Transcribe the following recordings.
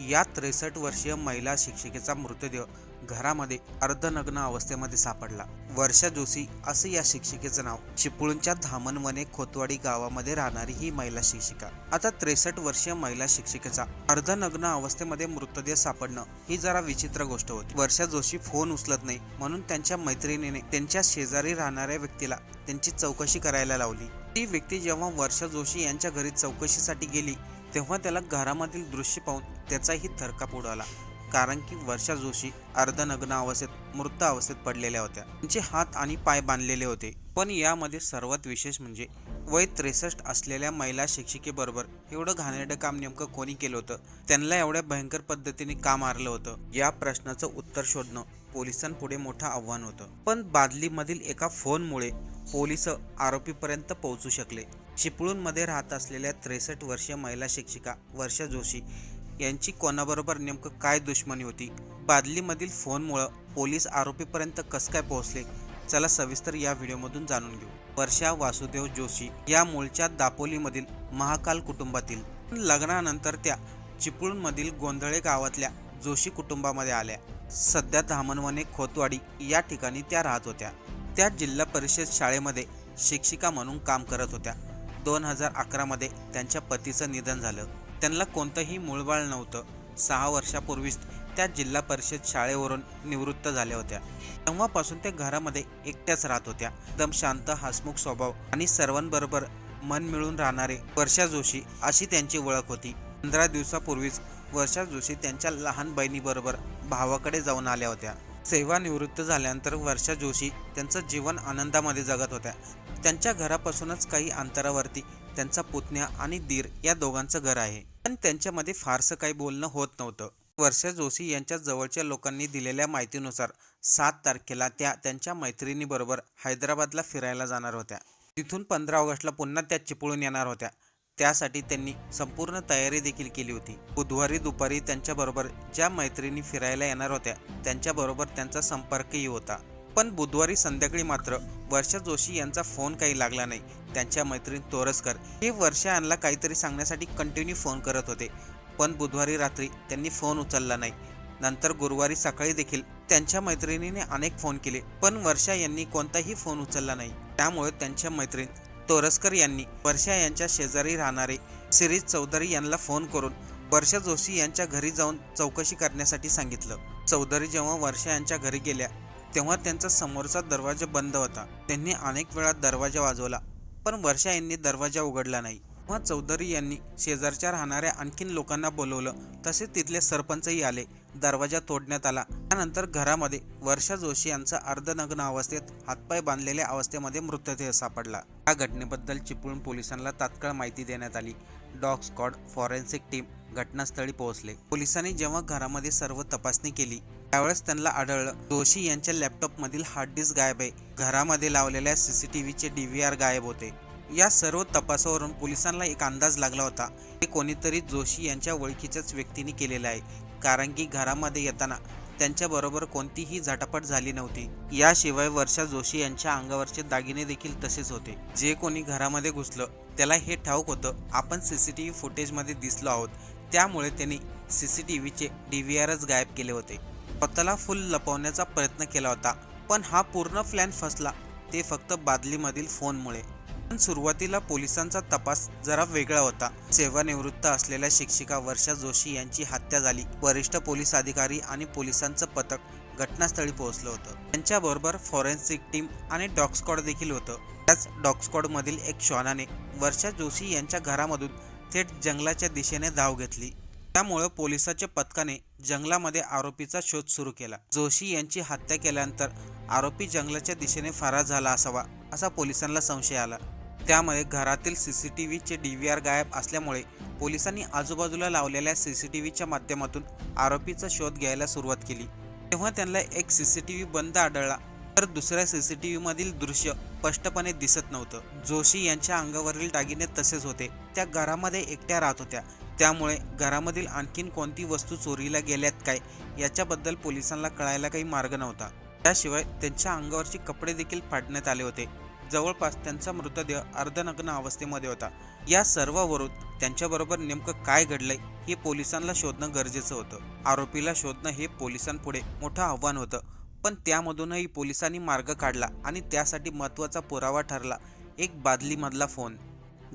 या त्रेसष्ट वर्षीय महिला शिक्षिकेचा मृतदेह घरामध्ये अर्धनग्न अवस्थेमध्ये सापडला. वर्षा जोशी असे या शिक्षिकेचं नाव. चिपळूणच्या धामणवने खोतवाडी गावामध्ये राहणारी ही महिला शिक्षिका. आता त्रेसष्ट वर्षीय महिला शिक्षिकेचा अर्धनग्न अवस्थेमध्ये मृतदेह सापडणं ही जरा विचित्र गोष्ट होती. वर्षा जोशी फोन उचलत नाही म्हणून त्यांच्या मैत्रिणीने त्यांच्या शेजारी राहणाऱ्या व्यक्तीला त्यांची चौकशी करायला लावली. ती व्यक्ती जेव्हा वर्षा जोशी यांच्या घरी चौकशीसाठी गेली तेव्हा त्याला घरामधील दृश्य पाहून त्याचाही थरकाप उडाला. कारण की वर्षा जोशी अर्धनग्न अवस्थेत मृत अवस्थेत पडलेल्या होत्या. त्यांचे हात आणि पाय बांधलेले होते. पण यामध्ये सर्वात विशेष म्हणजे वय त्रेसष्ट असलेल्या महिला शिक्षिकेबरोबर एवढं घाणेरडं काम नेमकं कोणी केलं होतं? त्यांना एवढ्या भयंकर पद्धतीने का मारलं होतं? या प्रश्नाचं उत्तर शोधणं पोलिसांपुढे मोठं आव्हान होतं. पण बादलीमधील एका फोनमुळे पोलीस आरोपीपर्यंत पोहोचू शकले. चिपळूणमध्ये राहत असलेल्या त्रेसष्ट वर्षीय महिला शिक्षिका वर्षा जोशी यांची कोणाबरोबर नेमकं काय दुश्मनी होती? बादलीमधील फोनमुळं पोलीस आरोपीपर्यंत कसं काय पोहोचले? चला सविस्तर या व्हिडिओमधून जाणून घेऊ. वर्षा वासुदेव जोशी या मूळच्या दापोलीमधील महाकाल कुटुंबातील लग्नानंतर त्या चिपळूणमधील गोंधळे गावातल्या जोशी कुटुंबामध्ये आल्या. सध्या धामनवने खोतवाडी या ठिकाणी त्या राहत होत्या. त्या जिल्हा परिषद शाळेमध्ये शिक्षिका म्हणून काम करत होत्या. दोन हजार अकरामध्ये त्यांच्या पतीचं निधन झालं. त्यांना कोणतंही मूळबाळ नव्हतं. सहा वर्षापूर्वीच त्या जिल्हा परिषद शाळेवरून निवृत्त झाल्या होत्या. तेव्हापासून त्या घरामध्ये एकट्याच राहत होत्या. एकदम शांत हसमुख स्वभाव आणि सर्वांबरोबर मन मिळून राहणारे वर्षा जोशी अशी त्यांची ओळख होती. पंधरा दिवसापूर्वीच वर्षा जोशी त्यांच्या लहान बहिणीबरोबर भावाकडे जाऊन आल्या होत्या. सेवानिवृत्त झाल्यानंतर वर्षा जोशी त्यांचं जीवन आनंदामध्ये जगत होत्या. त्यांच्या घरापासूनच काही अंतरावरती त्यांचा पुतण्या आणि दीर या दोघांचं घर आहे. पण त्यांच्यामध्ये फारसं काही बोलणं होत नव्हतं. वर्षा जोशी यांच्या जवळच्या लोकांनी दिलेल्या माहितीनुसार सात तारखेला त्या त्यांच्या मैत्रिणीबरोबर हैदराबादला फिरायला जाणार होत्या. तिथून पंधरा ऑगस्टला पुन्हा त्या चिपळून येणार होत्या. त्यासाठी त्यांनी संपूर्ण तयारी देखील केली होती. बुधवारी दुपारी त्यांच्याबरोबर ज्या मैत्रिणी फिरायला येणार होत्या त्यांच्याबरोबर त्यांचा संपर्कही होता. पण बुधवारी संध्याकाळी मात्र वर्षा जोशी यांचा फोन काही लागला नाही. त्यांच्या मैत्रीण तोरसकर हे वर्षा यांना काहीतरी सांगण्यासाठी कंटिन्यू फोन करत होते. पण बुधवारी रात्री त्यांनी फोन उचलला नाही. नंतर गुरुवारी सकाळी देखील त्यांच्या मैत्रिणीने अनेक फोन केले पण वर्षा यांनी कोणताही फोन उचलला नाही. त्यामुळे त्यांच्या मैत्रीण तोरसकर यांनी वर्षा यांच्या शेजारी राहणारे सिरीज चौधरी यांना फोन करून वर्षा जोशी यांच्या घरी जाऊन चौकशी करण्यासाठी सांगितलं. चौधरी जेव्हा वर्षा यांच्या घरी गेल्या तेव्हा त्यांचा समोरचा दरवाजा बंद होता. त्यांनी अनेक वेळा दरवाजा वाजवला पण वर्षा यांनी दरवाजा उघडला नाही. तेव्हा चौधरी यांनी शेजारच्या राहणाऱ्या आणखीन लोकांना बोलवलं. तसेच तिथले सरपंचही आले. दरवाजा तोडण्यात आला. त्यानंतर घरामध्ये वर्षा जोशी यांचा अर्धनग्न अवस्थेत हातपाय बांधलेल्या अवस्थेमध्ये मृतदेह सापडला. या घटनेबद्दल चिपळूण पोलिसांना तात्काळ माहिती देण्यात आली. डॉग स्कॉड फॉरेन्सिक टीम घटनास्थळी पोहोचले. पोलिसांनी जेव्हा घरामध्ये सर्व तपासणी केली त्यावेळेस त्यांना आढळलं जोशी यांच्या लॅपटॉपमधील हार्ड डिस्क गायब आहे. घरामध्ये लावलेल्या सीसीटीव्हीचे डीव्हीआर गायब होते. या सर्व तपासावरून पोलिसांना एक अंदाज लागला होता की कोणीतरी जोशी यांच्या ओळखीच्याच व्यक्तीने केलेलं आहे. कारण की घरामध्ये येताना त्यांच्याबरोबर कोणतीही झटापट झाली नव्हती. याशिवाय वर्षा जोशी यांच्या अंगावरचे दागिने देखील तसेच होते. जे कोणी घरामध्ये घुसलं त्याला हे ठाऊक होतं आपण सी सी टी व्ही फुटेजमध्ये दिसलो आहोत. त्यामुळे त्यांनी सी सी टी व्हीचे डी व्ही आरच गायब केले होते. स्वतःला फुल लपवण्याचा प्रयत्न केला होता पण हा पूर्ण प्लॅन फसला. ते फक्त बादलीमधील फोनमुळे. पण सुरुवातीला पोलिसांचा तपास जरा वेगळा होता. सेवानिवृत्त असलेल्या शिक्षिका वर्षा जोशी यांची हत्या झाली. वरिष्ठ पोलीस अधिकारी आणि पोलिसांचं पथक घटनास्थळी पोहोचलं होतं. त्यांच्याबरोबर फॉरेन्सिक टीम आणि डॉग देखील होतं. त्याच डॉग एक श्वानाने वर्षा जोशी यांच्या घरामधून थेट जंगलाच्या दिशेने धाव घेतली. त्यामुळं पोलिसाच्या पथकाने जंगलामध्ये आरोपीचा शोध सुरू केला. जोशी यांची हत्या केल्यानंतर आरोपी जंगलाच्या दिशेने फरार झाला असावा असा पोलिसांना संशय आला. त्यामुळे घरातील सी सी टी व्हीचे डी व्ही आर गायब असल्यामुळे पोलिसांनी आजूबाजूला लावलेल्या सी सी टी व्हीच्या माध्यमातून आरोपीचा शोध घ्यायला सुरुवात केली. तेव्हा त्यांना एक सी सी टी व्ही बंद आढळला तर दुसऱ्या सी सी टी व्हीमधील दृश्य स्पष्टपणे दिसत नव्हतं. जोशी यांच्या अंगावरील दागिने तसेच होते त्या घरामध्ये एकट्या राहत होत्या. त्यामुळे घरामधील आणखीन कोणती वस्तू चोरीला गेल्यात काय याच्याबद्दल पोलिसांना कळायला काही मार्ग नव्हता. त्याशिवाय त्यांच्या अंगावरचे कपडे देखील फाडण्यात आले होते. जवळपास त्यांचा मृतदेह अर्धनग्न अवस्थेमध्ये होता. या सर्वावरून त्यांच्याबरोबर नेमकं काय घडलंय हे पोलिसांना शोधणं गरजेचं होतं. आरोपीला शोधणं हे पोलिसांपुढे मोठं आव्हान होतं. पण त्यामधूनही पोलिसांनी मार्ग काढला आणि त्यासाठी महत्त्वाचा पुरावा ठरला. एक बादलीमधला फोन.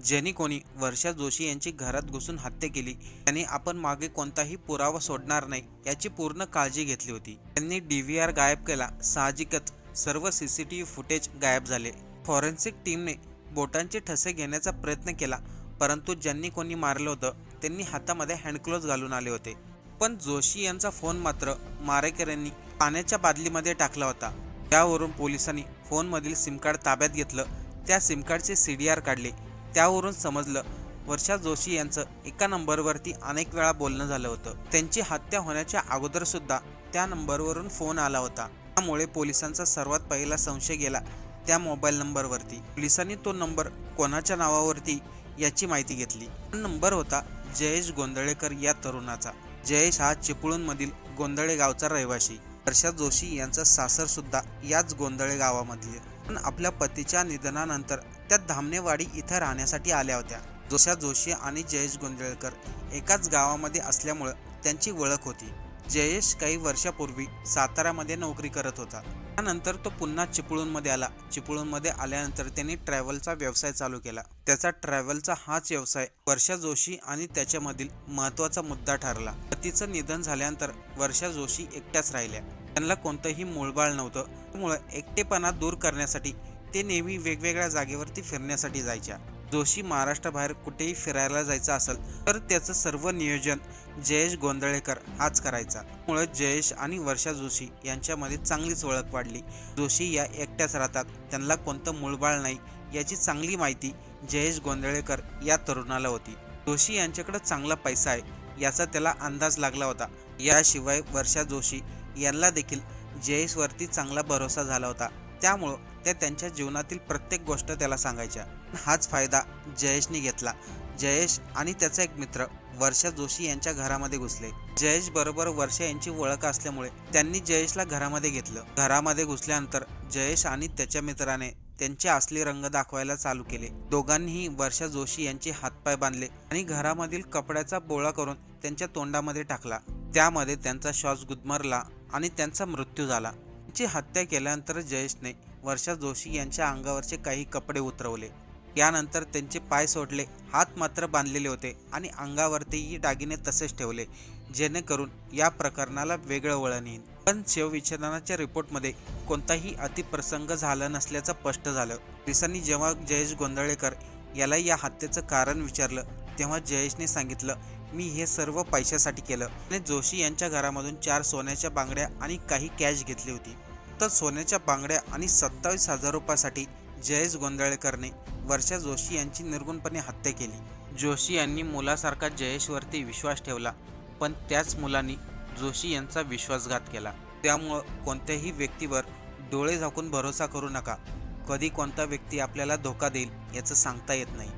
ज्यांनी कोणी वर्षा जोशी यांची घरात घुसून हत्या केली त्यांनी आपण मागे कोणताही पुरावा सोडणार नाही याची पूर्ण काळजी घेतली होती. त्यांनी डी व्ही आर गायब केला साहजिकच. सर्व C C T V footage गायब झाले. फॉरेन्सिक टीमने बोटांचे ठसे घेण्याचा प्रयत्न केला परंतु ज्यांनी कोणी मारलं होतं त्यांनी हातामध्ये हँडक्लोज घालून आले होते. पण जोशी यांचा फोन मात्र मारेकऱ्यांनी पाण्याच्या बादलीमध्ये टाकला होता. त्यावरून पोलिसांनी फोनमधील सिमकार्ड ताब्यात घेतलं त्या सिमकार्डचे सी डी आर काढले. त्यावरून समजलं वर्षा जोशी यांचं एका नंबरवरती अनेक वेळा बोलणं झालं होतं. त्यांची हत्या होण्याच्या अगोदर सुद्धा त्या नंबरवरून फोन आला होता. त्यामुळे पोलिसांचा सर्वात पहिला संशय गेला त्या मोबाईल नंबरवरती. पोलिसांनी तो नंबर कोणाच्या नावावरती याची माहिती घेतली. नंबर होता जयेश गोंधळेकर या तरुणाचा. जयेश हा चिपळूणमधील गोंधळे गावचा रहिवासी वर्षा जोशी यांचा सासर सुद्धा याच गोंधळे गावामधले आपल्या पतीच्या निधनानंतर त्या धामणेवाडी इथं राहण्यासाठी आल्या होत्या. जोशा जोशी आणि जयेश गोंधळकर एकाच गावामध्ये असल्यामुळं त्यांची ओळख होती. जयेश काही वर्षापूर्वी साताऱ्यामध्ये नोकरी करत होता. त्यानंतर तो पुन्हा चिपळूणमध्ये आला. चिपळूणमध्ये आल्यानंतर त्यांनी ट्रॅव्हलचा व्यवसाय चालू केला. त्याचा ट्रॅव्हलचा हाच व्यवसाय वर्षा जोशी आणि त्याच्यामधील महत्त्वाचा मुद्दा ठरला. पतीचं निधन झाल्यानंतर वर्षा जोशी एकट्याच राहिल्या. त्यांना कोणतंही मूळबाळ नव्हतं. त्यामुळे एकटेपणा दूर करण्यासाठी ते नेहमी वेगवेगळ्या जागेवरती फिरण्यासाठी जायच्या. जोशी महाराष्ट्राबाहेर कुठेही फिरायला जायचं असेल तर त्याचं सर्व नियोजन जयेश गोंधळेकर हाच करायचा. त्यामुळे जयेश आणि वर्षा जोशी यांच्यामध्ये चांगलीच ओळख वाढली. जोशी या एकट्याच राहतात त्यांना कोणतं मूळबाळ नाही याची चांगली माहिती जयेश गोंधळेकर या तरुणाला होती. जोशी यांच्याकडे चांगला पैसा आहे याचा त्याला अंदाज लागला होता. याशिवाय वर्षा जोशी यांना देखील जयेशवरती चांगला भरोसा झाला होता. त्यामुळं त्या त्यांच्या जीवनातील प्रत्येक गोष्ट त्याला सांगायच्या. हाच फायदा जयेशने घेतला. जयेश आणि त्याचा एक मित्र वर्षा जोशी यांच्या घरामध्ये घुसले. जयेश बरोबर वर्षा यांची ओळख असल्यामुळे त्यांनी जयेशला घरामध्ये घेतलं. घरामध्ये घुसल्यानंतर जयेश आणि त्याच्या मित्राने त्यांचे असले रंग दाखवायला चालू केले. दोघांनीही वर्षा जोशी यांचे हातपाय बांधले आणि घरामधील कपड्याचा बोळा करून त्यांच्या तोंडामध्ये टाकला. त्यामध्ये त्यांचा श्वास गुदमरला आणि त्यांचा मृत्यू झाला. त्यांची हत्या केल्यानंतर जयेशने वर्षा जोशी यांच्या अंगावरचे काही कपडे उतरवले. यानंतर त्यांचे पाय सोडले हात मात्र बांधलेले होते आणि अंगावरतीही दागिने तसेच ठेवले जेणेकरून या प्रकरणाला वेगळं वळण येईल. पण शवविच्छेदनाच्या रिपोर्टमध्ये कोणताही अतिप्रसंग झाला नसल्याचं स्पष्ट झालं. पोलिसांनी जेव्हा जयेश गोंधळेकर याला या हत्येचं कारण विचारलं तेव्हा जयेशने सांगितलं मी हे सर्व पैशासाठी केलं. आणि जोशी यांच्या घरामधून चार सोन्याच्या बांगड्या आणि काही कॅश घेतली होती. तर सोन्याच्या बांगड्या आणि सत्तावीस हजार रुपयासाठी जयेश गोंधळेकरने वर्षा जोशी यांची निर्गुणपणे हत्या केली. जोशी यांनी मुलासारखा जयेशवरती विश्वास ठेवला पण त्याच मुलांनी जोशी यांचा विश्वासघात केला. त्यामुळं कोणत्याही व्यक्तीवर डोळे झाकून भरोसा करू नका. कधी कोणता व्यक्ती आपल्याला धोका देईल याचं सांगता येत नाही.